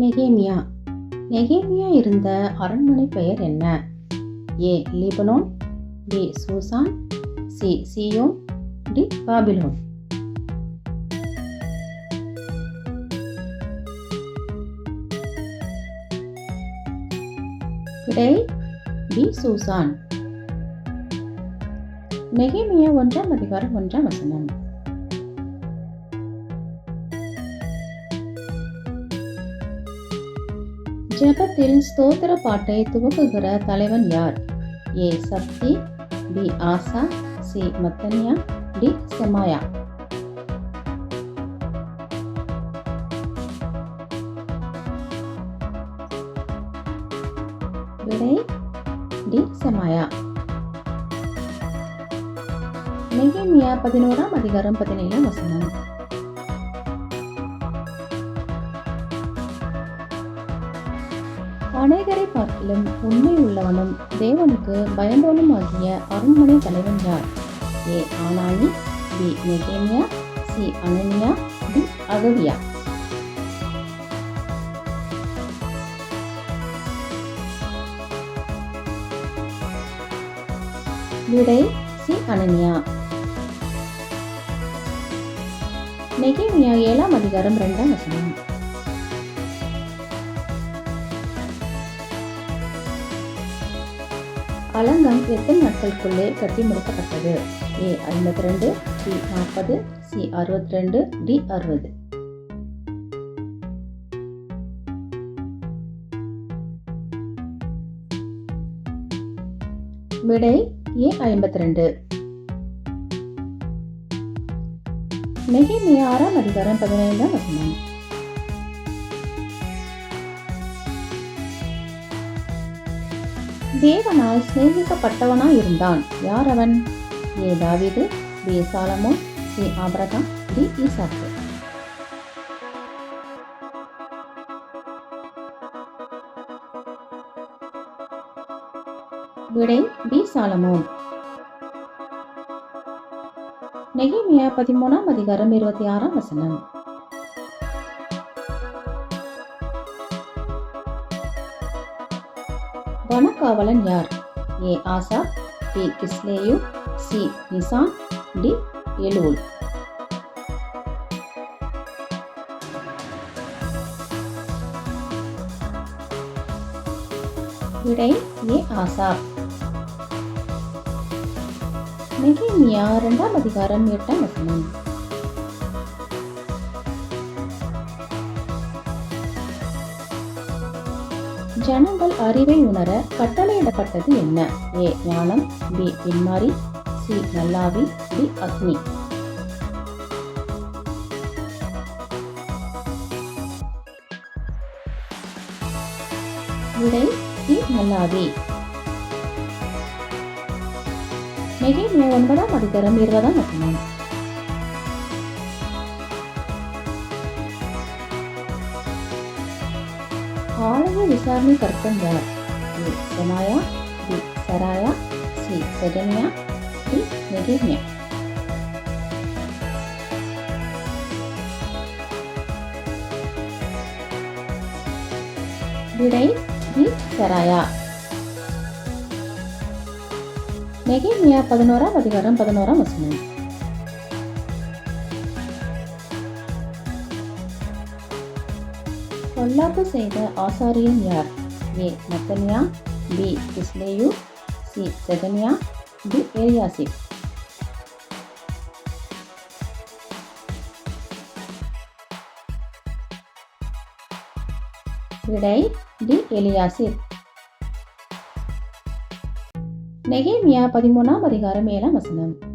நெகேமியா. நெகேமியா இருந்த அரண்மனை பெயர் என்ன? A Lebanon. B Shushan. C Zion. D Babylon. விடை பி சூசான். நெகேமியா ஒன்றாம் அதிகாரம் ஒன்றாம் வசனம். ஜெபத்தில் ஸ்தோத்திர பாட்டை துவக்குகிற தலைவன் யார்? A. Zabdi B. Asa C. Mattaniah D. Shemaiah. விடை டி. செமாயா. நெகிமியா பதினோராம் அதிகாரம் பதினேழாம் வசனம். அநேகரை பார்க்கிலும் உண்மை உள்ளவனும் தேவனுக்கு பயந்தவனும் ஆகிய அரண்மனை தலைவன் யார்? ஏ. ஆனானி பி. நெகேமியா சி. அனன்யா டி. அகவியா. விடை சி. அனன்யா. நெகேமியா ஏழாம் அதிகாரம் இரண்டாம் வசனம். பழங்கம் எத்தனை நாட்களுக்குள்ளே கட்டி முடிக்கப்பட்டது? ஏ ஐம்பத்தி ரெண்டு சி நாற்பது சி அறுபத்தி ரெண்டு டி அறுபது. விடை ஏ ஐம்பத்தி ரெண்டு நெகிமே ஆறாம் அதிகாரம் பதினைந்தாம் வசனம். தேவனால் சிநேகிக்கப்பட்டவனா இருந்தான் யார் அவன் ஏ தாவிது பி சாலமோ சி ஆபரகம் டி ஈசாக்கு. விடை பி சாலமோன் நெகிமியா பதிமூணாம் அதிகாரம் இருபத்தி ஆறாம் வசனம். வனக்காவலன் யார்? A. Asha B. Chisleu C. Nissan D. எலூல் விடை ஏ. ஆசா நெகேமியா இரண்டாம் அதிகாரம் எட்டாம் வசனம். ஜனங்கள் அறிவை உணர கட்டளையிடப்பட்டது என்ன? ஏ. ஞானம். பி. பின்மாரி சி. நல்லாவி. டி. அக்னி. விடை சி. நல்லாவி. நெகேமியா ஒன்பதாம் அதிகாரம் இருபதாம் வசனம். ஆலய விசாரணை கர்த்தன் யார் ஏ செமாயா பி சராயா சி செகனியா டி நெகேமியா விடை டி சராயா நெகேமியா பதினோராம் அதிகாரம் பதினோராம் வசனம் பொல்லாப்பு செய்த ஆசாரியன் யார்? ஏ. மத்தனியா பி. Chisleu C. செகனியா டி. ஏரியாசிப். விடை டி. எலியாசிப் நெகேமியா பதிமூணாம் அதிகாரம் ஏழாம் வசனம்.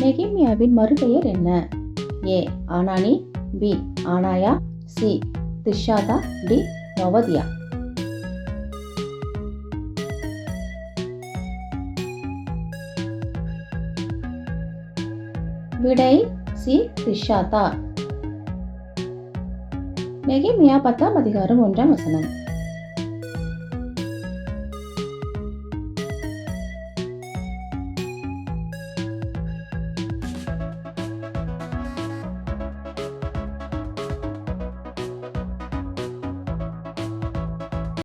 நெகிமியாவின் மறுபெயர் என்ன? ஏ. ஆனானி பி. ஆனாயா சி. திஷாதா டி. நவதியா. விடை சி. திஷாதா. நெகிமியா பத்தாம் அதிகாரம் ஒன்றாம் வசனம்.